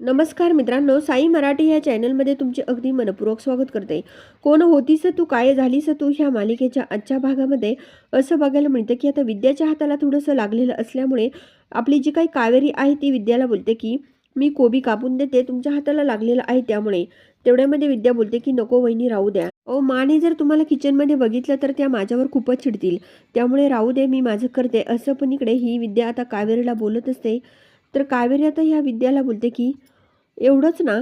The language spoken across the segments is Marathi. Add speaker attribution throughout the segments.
Speaker 1: नमस्कार मित्रांनो साई मराठी या चॅनलमध्ये तुमचे अगदी मनपूर्वक स्वागत करते. कोण होतीस तू काय झालीस तू ह्या मालिकेच्या आजच्या भागामध्ये? असं बघायला मिळतं की आता विद्याच्या हाताला थोडंसं लागलेलं असल्यामुळे आपली जी काही कावेरी आहे ती विद्याला बोलते की मी कोबी कापून देते तुमच्या हाताला लागलेलं आहे त्यामुळे. तेवढ्यामध्ये विद्या बोलते की नको वहिनी राहू द्या. ओ माने जर तुम्हाला किचनमध्ये बघितलं तर त्या माझ्यावर खूपच चिडतील. त्यामुळे राहू दे मी माझं करते. असं पण इकडे ही विद्या आता कावेरीला बोलत असते. तर कावेरी आता ह्या विद्याला बोलते की एवढंच ना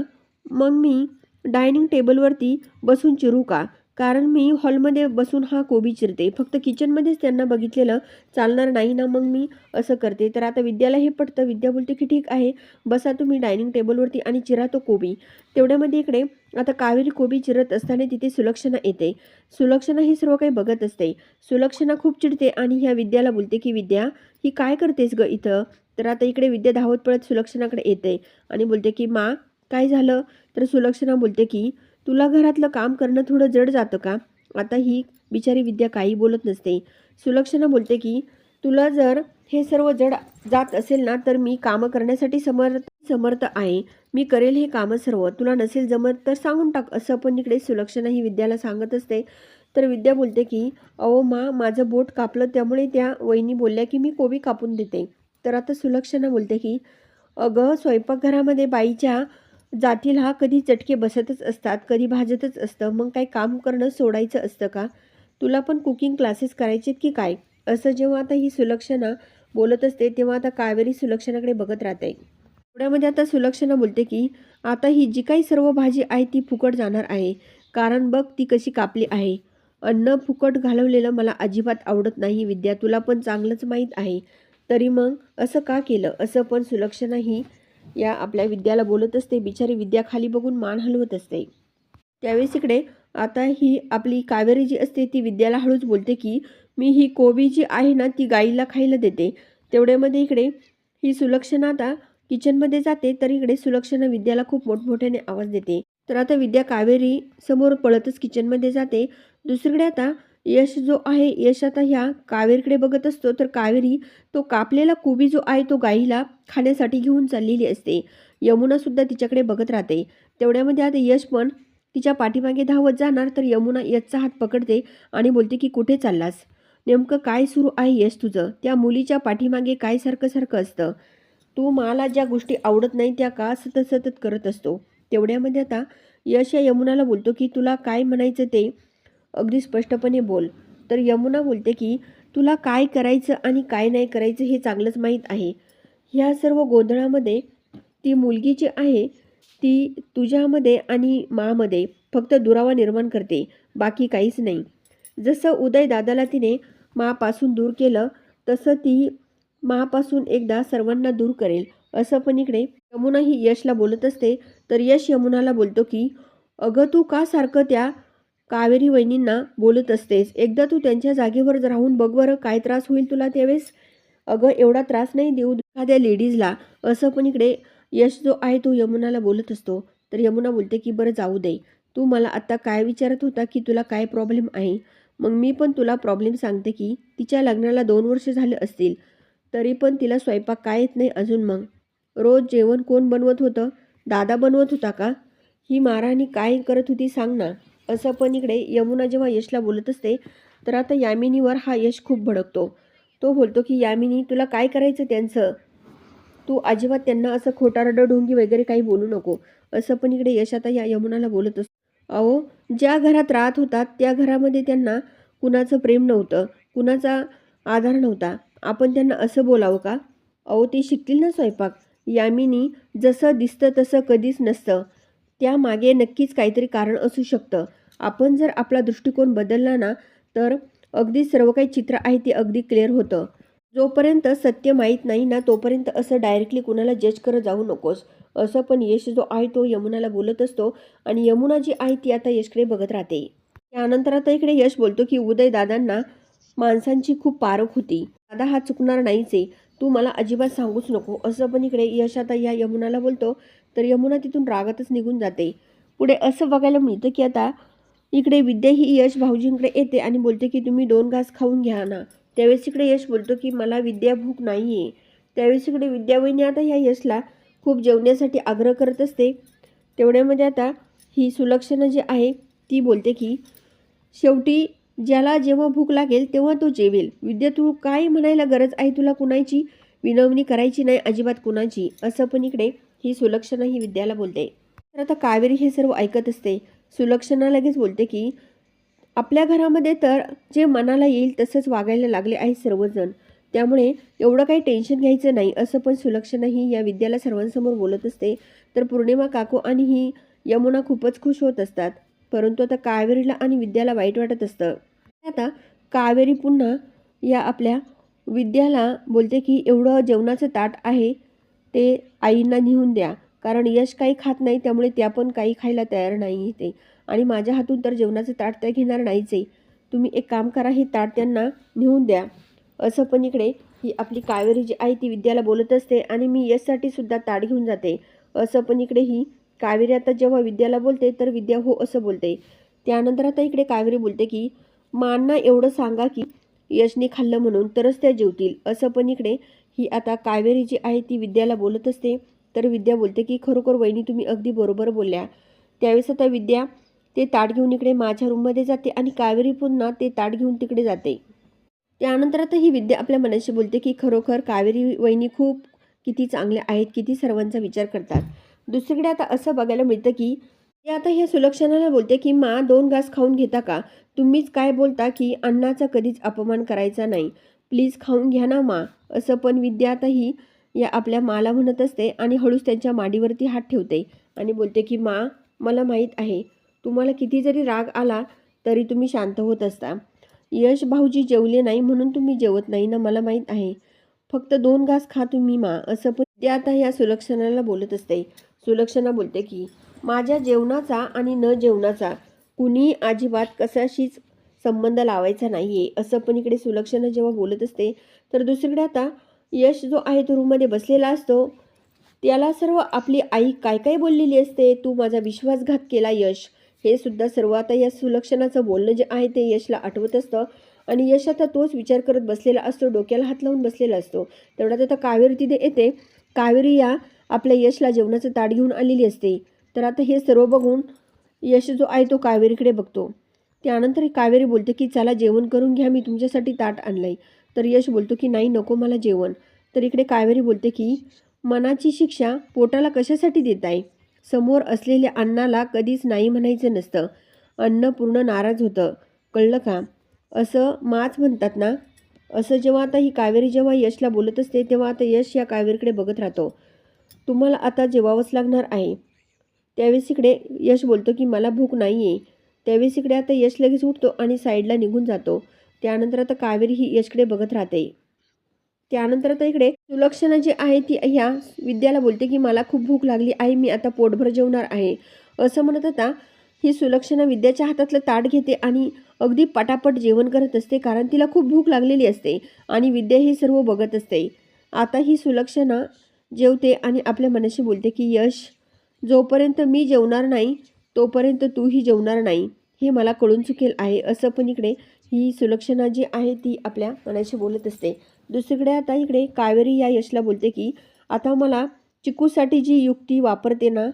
Speaker 1: मग मी डायनिंग टेबलवरती बसून चिरू का? कारण मी हॉलमध्ये बसून हा कोबी चिरते. फक्त किचनमध्येच त्यांना बघितलेलं चालणार नाही ना मग मी असं करते. तर आता विद्याला हे पटतं विद्या बोलते की ठीक आहे बसा तुम्ही डायनिंग टेबलवरती आणि चिरा तो कोबी. तेवढ्यामध्ये इकडे आता कावेरी कोबी चिरत असताना तिथे सुलक्षणा येते. सुलक्षणा हे सर्व काही बघत असते. सुलक्षणा खूप चिडते आणि ह्या विद्याला बोलते की विद्या ही काय करतेस ग इथं? तर आता इकडे विद्या धावत पळत सुलक्षणाकडे येते आणि बोलते की मा काय झालं? तर सुलक्षणा बोलते की तुला घरातलं काम करणं थोडं जड जातं का? आता ही बिचारी विद्या काही बोलत नसते. सुलक्षणा बोलते की तुला जर हे सर्व जड जात असेल ना तर मी कामं करण्यासाठी समर्थ समर्थ आहे. मी करेल हे कामं सर्व. तुला नसेल जमत तर सांगून टाक. असं पण इकडे सुलक्षणा ही विद्याला सांगत असते. तर विद्या बोलते की अहो मा माझं बोट कापलं त्यामुळे त्या वहिनी बोलल्या की मी कोबी कापून देते. तर आता सुलक्षणा बोलते की अगं स्वयंपाकघरामध्ये बाईच्या जातील हा कधी चटके बसतच असतात कधी भाजतच असतं मग काही काम करणं सोडायचं असतं का? तुला पण कुकिंग क्लासेस करायचेत की काय? असं जेव्हा आता ही सुलक्षणा बोलत असते तेव्हा आता कावेरी सुलक्षणाकडे बघत राहते. एवढ्यामध्ये आता सुलक्षणा बोलते की आता ही जी काही सर्व भाजी आहे ती फुकट जाणार आहे. कारण बघ ती कशी कापली आहे. अन्न फुकट घालवलेलं मला अजिबात आवडत नाही विद्या. तुला पण चांगलंच माहीत आहे. तरी मग असं का केलं? असं पण सुलक्षणा ही या आपल्या विद्याला बोलत असते. बिचारी विद्या खाली बघून मान हलवत असते. त्यावेळेस इकडे आता ही आपली कावेरी जी असते ती विद्याला हळूच बोलते की मी ही कोबी जी आहे ना ती गाईला खायला देते. तेवढ्यामध्ये इकडे ही सुलक्षणा आता किचनमध्ये जाते तर इकडे सुलक्षणा विद्याला खूप मोठमोठ्याने आवाज देते. तर आता विद्या कावेरी समोर पळतच किचनमध्ये जाते. दुसरीकडे आता यश जो आहे यश आता ह्या कावेरीकडे बघत असतो तर कावेरी तो कापलेला कोबी जो आहे तो गाईला खाण्यासाठी घेऊन चाललेली असते. यमुनासुद्धा तिच्याकडे बघत राहते. तेवढ्यामध्ये आता यश पण तिच्या पाठीमागे धावत जाणार तर यमुना यशचा हात पकडते आणि बोलते की कुठे चाललास? नेमकं काय सुरू आहे यश तुझं? त्या मुलीच्या पाठीमागे काय सारखं सारखं असतं? तू मला ज्या गोष्टी आवडत नाही त्या का सतत सतत करत असतो? तेवढ्यामध्ये आता यश या यमुनाला बोलतो की तुला काय म्हणायचं ते अगदी स्पष्टपणे बोल. तर यमुना बोलते की तुला काय करायचं आणि काय नाही करायचं हे चांगलंच माहीत आहे. ह्या सर्व गोंधळामध्ये ती मुलगी जी आहे ती तुझ्यामध्ये आणि मामध्ये फक्त दुरावा निर्माण करते बाकी काहीच नाही. जसं उदय दादाला तिने मापासून दूर केलं तसं ती मापासून एकदा सर्वांना दूर करेल. असं पण इकडे यमुना ही यशला बोलत असते. तर यश यमुनाला बोलतो की अगं तू का सारखं त्या कावेरी वहिनींना बोलत असतेस. एकदा तू त्यांच्या जागेवर राहून बघ बरं काय त्रास होईल तुला त्यावेळेस? अगं एवढा त्रास नाही देऊ एखाद्या लेडीजला. असं पण इकडे यश जो आहे तो यमुनाला बोलत असतो. तर यमुना बोलते की बरं जाऊ दे. तू मला आत्ता काय विचारत होता की तुला काय प्रॉब्लेम आहे? मग मी पण तुला प्रॉब्लेम सांगते की तिच्या लग्नाला दोन वर्ष झाले असतील. तरी पण तिला स्वयंपाक काय येत नाही अजून मग? रोज जेवण कोण बनवत होतं? दादा बनवत होता का? ही महाराणी काय करत होती सांग ना. असं पण इकडे यमुना जेव्हा यशला बोलत असते तर आता यामिनीवर हा यश खूप भडकतो. तो बोलतो की यामिनी तुला काय करायचं त्यांचं? तू अजिबात त्यांना असं खोटारडं ढोंगी वगैरे काही बोलू नको. असं पण इकडे यश आता या यमुनाला बोलत असतो. अहो ज्या घरात राहत होतात त्या घरामध्ये त्यांना कुणाचं प्रेम नव्हतं कुणाचा आधार नव्हता. आपण त्यांना असं बोलावं का? अहो ते शिकतील ना स्वयंपाक. यामिनी जसं दिसतं तसं कधीच नसतं. त्यामागे नक्कीच काहीतरी कारण असू शकतं. आपण जर आपला दृष्टिकोन बदलला ना तर अगदी सर्व काही चित्र आहे ते अगदी क्लिअर होतं. जोपर्यंत सत्य माहीत नाही ना तोपर्यंत असं डायरेक्टली कुणाला जज करत जाऊ नकोस. असं पण यश जो आहे तो यमुनाला बोलत असतो आणि यमुना जी आहे ती आता यशकडे बघत राहते. त्यानंतर आता इकडे यश बोलतो की उदय दादांना माणसांची खूप पारख होती. दादा हा चुकणार नाहीच आहे. तू मला अजिबात सांगूच नको. असं पण इकडे यश आता या यमुनाला बोलतो. तर यमुना तिथून रागातच निघून जाते. पुढे असं बघायला मिळतं की आता इकडे विद्या ही यश भाऊजींकडे येते आणि बोलते की तुम्ही दोन घास खाऊन घ्या ना. त्यावेळेस इकडे यश बोलतो की मला विद्या भूक नाही आहे त्यावेळेस इकडे विद्यावहिनी आता ह्या यशला खूप जेवण्यासाठी आग्रह करत असते. तेवढ्यामध्ये आता ही सुलक्षणा जी आहे ती बोलते की शेवटी ज्याला जेव्हा भूक लागेल तेव्हा तो जेवेल. विद्या तू काय म्हणायला गरज आहे तुला कुणाची? विनवणी करायची नाही अजिबात कुणाची. असं पण इकडे ही सुलक्षणा ही विद्याला बोलते. तर आता कावेरी हे सर्व ऐकत असते. सुलक्षणा लगेच बोलते की आपल्या घरामध्ये तर जे मनाला येईल तसंच वागायला लागले आहे सर्वजण. त्यामुळे एवढं काही टेन्शन घ्यायचं नाही. असं पण सुलक्षणा ही या विद्याला सर्वांसमोर बोलत असते. तर पौर्णिमा काकू आणि ही यमुना खूपच खुश होत असतात. परंतु आता कावेरीला आणि विद्याला वाईट वाटत असतं. आता कावेरी पुन्हा या आपल्या विद्याला बोलते की एवढं जेवणाचं ताट आहे. ते आईंना नेऊन द्या. कारण यश काही खात नाही त्यामुळे त्या पण काही खायला तयार नाही ते आणि माझ्या हातून तर जेवणाचं ताट त्या घेणार नाहीच आहे. तुम्ही एक काम करा हे ताट त्यांना नेऊन द्या. असं पण इकडे ही आपली कावेरी जी आहे ती विद्याला बोलत असते आणि मी यशसाठी सुद्धा ताट घेऊन जाते. असं पण इकडे ही कावेरी आता जेव्हा विद्याला बोलते तर विद्या हो असं बोलते. त्यानंतर आता इकडे कावेरी बोलते की मांना एवढं सांगा की यशने खाल्लं म्हणून तरच त्या जेवतील. असं पण इकडे ही आता कावेरी जी आहे ती विद्याला बोलत असते. तर विद्या बोलते की खरोखर वहिनी तुम्ही अगदी बरोबर बोलल्या. त्यावेळेस आता विद्या ते ताट घेऊन इकडे माझ्या रूममध्ये जाते आणि कावेरी पुन्हा ते ताट घेऊन तिकडे जाते. त्यानंतर आता ही विद्या आपल्या मनाशी बोलते की खरोखर कावेरी वहिनी खूप किती चांगल्या आहेत किती सर्वांचा विचार करतात. दुसरीकडे आता असं बघायला मिळतं की ते आता ह्या सुलक्षणाला बोलते की मा दोन घास खाऊन घेता का? तुम्हीच काय बोलता की अन्नाचा कधीच अपमान करायचा नाही. प्लीज खाऊन घ्या ना मा असं पण विद्या या आपल्या माला म्हणत असते आणि हळूच त्यांच्या माडीवरती हात ठेवते आणि बोलते की मा मला माहीत आहे. तुम्हाला किती जरी राग आला तरी तुम्ही शांत होत असता. यश भाऊजी जेवले नाही म्हणून तुम्ही जेवत नाही ना मला माहीत आहे. फक्त दोन घास खा तुम्ही मा असं पण ते आता या सुलक्षणाला बोलत असते. सुलक्षणा बोलते की माझ्या जेवणाचा आणि न जेवणाचा कुणी अजिबात कशाशीच संबंध लावायचा नाही आहे असं पण इकडे सुलक्षणा जेव्हा बोलत असते तर दुसरीकडे आता यश जो आहे तो रूममध्ये बसलेला असतो. त्याला सर्व आपली आई काय काय बोललेली असते? तू माझा विश्वासघात केला यश. हे सुद्धा सर्व आता या सुलक्षणाचं बोलणं जे आहे ते यशला आठवत असतं. आणि यश आता तोच विचार करत बसलेला असतो डोक्याला हात लावून बसलेला असतो. तेवढ्यात आता कावेरी तिथे येते. कावेरी या आपल्या यशला जेवणाचं ताट घेऊन आलेली असते. तर आता हे सर्व बघून यश जो आहे तो कावेरीकडे बघतो. त्यानंतर कावेरी बोलते की चला जेवण करून घ्या मी तुमच्यासाठी ताट आणलंय. तर यश बोलतो की नाही नको मला जेवण. तर इकडे कावेरी बोलते की मनाची शिक्षा पोटाला कशासाठी देत आहे समोर असलेल्या अन्नाला कधीच नाही म्हणायचं नसतं. अन्न पूर्ण नाराज होतं. कळलं का? असं माच म्हणतात ना? असं जेव्हा आता ही कावेरी जेव्हा यशला बोलत असते तेव्हा आता यश या कावेरीकडे बघत राहतो. तुम्हाला आता जेवावंच लागणार आहे. त्यावेळेस इकडे यश बोलतो की मला भूक नाही आहे त्यावेळेस इकडे आता यश लगेच उठतो आणि साईडला निघून जातो. त्यानंतर आता कावेरी ही यशकडे बघत राहते. त्यानंतर आता इकडे सुलक्षणा जी आहे ती ह्या विद्याला बोलते की मला खूप भूक लागली. आहे मी आता पोटभर जेवणार आहे. असं म्हणत आता ही सुलक्षणा विद्याच्या हातातलं ताट घेते आणि अगदी पटापट जेवण करत असते कारण तिला खूप भूक लागलेली असते आणि विद्या हे सर्व बघत असते. आता ही सुलक्षणा जेवते आणि आपल्या मनाशी बोलते की यश जोपर्यंत मी जेवणार नाही तोपर्यंत तूही जेवणार नाही. हे मला कळून चुकेल आहे. असं पण इकडे ही सुलक्षणा जी आहे ती आपल्या मनाशी बोलत असते. दुसरीकडे आता इकडे कावेरी या यशला बोलते की आता मला चिकूसाठी जी युक्ती वापरते ना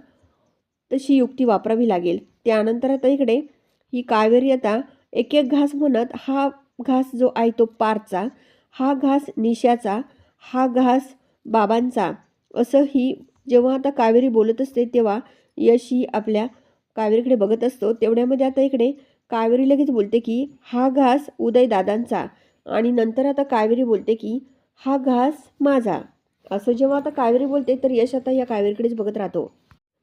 Speaker 1: तशी युक्ती वापरावी लागेल. त्यानंतर आता इकडे ही कावेरी आता एक एक घास म्हणत हा घास जो आहे तो पारचा हा घास निशाचा हा घास बाबांचा. असं ही जेव्हा आता कावेरी बोलत असते तेव्हा यश ही आपल्या कावेरीकडे बघत असतो तेवढ्यामध्ये आता इकडे कावेरी लगेच बोलते की हा घास उदय दादांचा. आणि नंतर आता कावेरी बोलते की हा घास माझा. असं जेव्हा आता कावेरी बोलते तर यश आता या कावेरीकडेच बघत राहतो.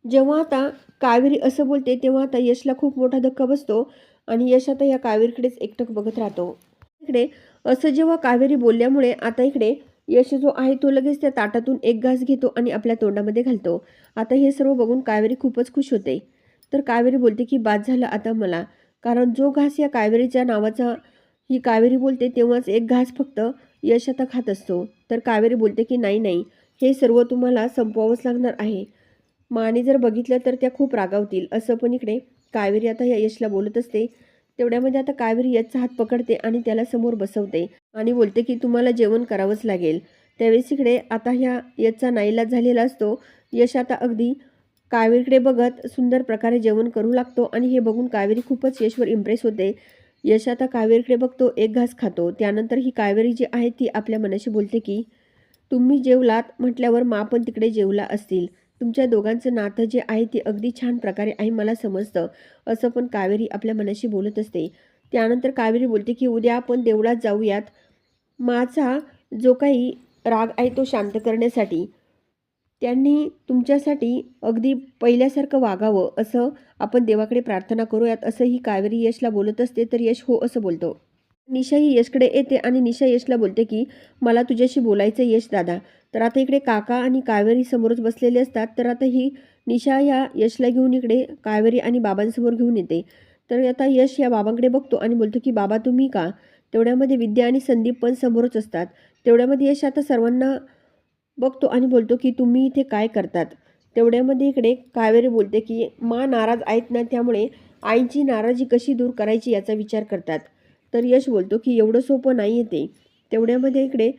Speaker 1: जेव्हा आता कावेरी असं बोलते तेव्हा आता यशला खूप मोठा धक्का बसतो आणि यश आता या कावेरीकडेच एकटक बघत राहतो. इकडे असं जेव्हा कावेरी बोलल्यामुळे आता इकडे यश जो आहे तो लगेच त्या ताटातून एक घास घेतो आणि आपल्या तोंडामध्ये घालतो. आता हे सर्व बघून कावेरी खूपच खुश होते. तर कावेरी बोलते की बाद झालं आता मला. कारण जो घास या कावेरीच्या नावाचा ही कावेरी बोलते तेव्हाच एक घास फक्त यश आता खात असतो. तर कावेरी बोलते की नाही नाही हे सर्व तुम्हाला संपवावंच लागणार आहे. माने जर बघितलं तर त्या खूप रागावतील. असं पण इकडे कावेरी आता या यशला बोलत असते. तेवढ्यामध्ये आता कावेरी यशचा हात पकडते आणि त्याला समोर बसवते आणि बोलते की तुम्हाला जेवण करावंच लागेल. त्यावेळेस इकडे आता ह्या यशचा नाईलाज झालेला असतो. यश आता अगदी कावेरीकडे बघत सुंदर प्रकारे जेवण करू लागतो आणि हे बघून कावेरी खूपच यशवर इम्प्रेस होते. यश आता कावेरीकडे बघतो एक घास खातो. त्यानंतर ही कावेरी जी आहे ती आपल्या मनाशी बोलते की तुम्ही जेवलात म्हटल्यावर मा पण तिकडे जेवला असतील. तुमच्या दोघांचं नातं जे आहे ते अगदी छान प्रकारे आहे मला समजतं. असं पण कावेरी आपल्या मनाशी बोलत असते. त्यानंतर कावेरी बोलते की उद्या आपण देवळात जाऊयात. माझा जो काही राग आहे तो शांत करण्यासाठी. त्यांनी तुमच्यासाठी अगदी पहिल्यासारखं वागावं असं आपण देवाकडे प्रार्थना करूयात असं ही कावेरी यशला बोलत असते तर यश हो असं बोलतो. निशा ही यशकडे येते आणि निशा यशला बोलते की मला तुझ्याशी बोलायचं यश दादा. तर आता इकडे काका आणि कावेरी समोरच बसलेले असतात तर आता ही निशा या यशला घेऊन इकडे कावेरी आणि बाबांसमोर घेऊन येते. तर आता यश या बाबांकडे बघतो आणि बोलतो की बाबा तुम्ही का? तेवढ्यामध्ये विद्या आणि संदीप पण समोरच असतात. तेवढ्यामध्ये यश आता सर्वांना बघतो आणि बोलतो की तुम्ही इथे काय करतात? तेवढ्यामध्ये इकडे कावेरी बोलते की मा नाराज आहेत ना त्यामुळे आईची नाराजी कशी दूर करायची याचा विचार करतात. तर यश बोलतो की एवढं सोपं नाही येते तेवढ्यामध्ये इकडे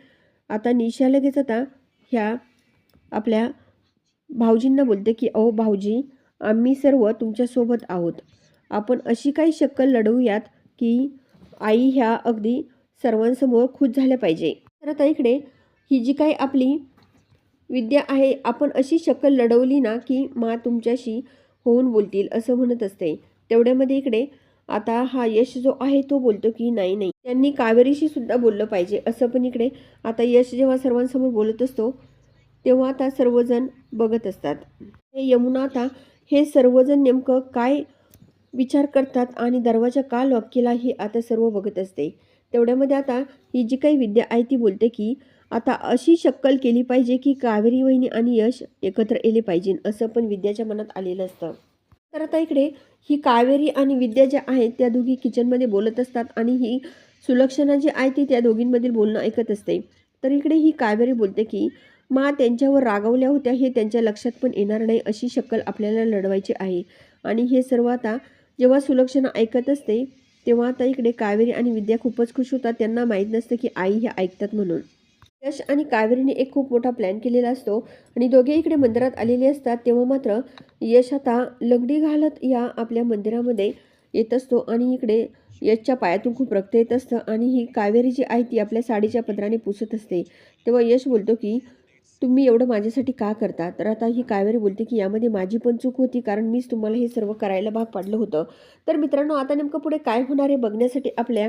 Speaker 1: आता निशा लगेच आता ह्या आपल्या भाऊजींना बोलते की अहो भाऊजी आम्ही सर्व तुमच्यासोबत आहोत. आपण अशी काही शक्कल लढवूयात की आई ह्या अगदी सर्वांसमोर खुश झाल्या पाहिजे. तर आता इकडे ही जी काही आपली विद्या आहे आपण अशी शकल लढवली ना की मा तुमच्याशी होऊन बोलतील असं म्हणत असते. तेवढ्यामध्ये इकडे आता हा यश जो आहे तो बोलतो की नाही नाही. त्यांनी कावेरीशी सुद्धा बोललं पाहिजे असं पण इकडे आता यश जेव्हा सर्वांसमोर बोलत असतो तेव्हा आता सर्वजण बघत असतात. हे यमुना आता हे सर्वजण नेमकं काय विचार करतात आणि दरवाजा का लॉक केला हे आता सर्व बघत असते. तेवढ्यामध्ये आता ही जी काही विद्या आहे ती बोलते की आता अशी शक्कल केली पाहिजे की कावेरी वहिनी आणि यश एकत्र येले पाहिजे असं पण विद्याच्या मनात आलेलं असतं. तर आता इकडे ही कावेरी आणि विद्या ज्या आहेत त्या दोघी किचनमध्ये बोलत असतात आणि ही सुलक्षणा जी आहे ती त्या दोघींमधील बोलणं ऐकत असते. तर इकडे ही कावेरी बोलते की मा त्यांच्यावर रागवल्या होत्या हे त्यांच्या लक्षात पण येणार नाही अशी शक्कल आपल्याला लढवायची आहे. आणि हे सर्व आता जेव्हा सुलक्षणा ऐकत असते तेव्हा आता इकडे कावेरी आणि विद्या खूपच खुश होतात. त्यांना माहीत नसतं की आई हे ऐकतात म्हणून. यश आणि कावेरीने एक खूप मोठा प्लॅन केलेला असतो. आणि दोघे इकडे मंदिरात आलेले असतात. तेव्हा मात्र यश आता लंगडी घालत या आपल्या मंदिरामध्ये येत असतो. आणि इकडे यशच्या पायातून खूप रक्त येत असतं. आणि ही कावेरी जी आहे ती आपल्या साडीच्या पदराने पुसत असते. तेव्हा यश बोलतो की तुम्ही एवढं माझ्यासाठी का करता? तर आता ही कावेरी बोलते की यामध्ये माझी पण चूक होती कारण मीच तुम्हाला हे सर्व करायला भाग पाडलं होतं. तर मित्रांनो आता नेमकं पुढे काय होणार आहे बघण्यासाठी आपल्या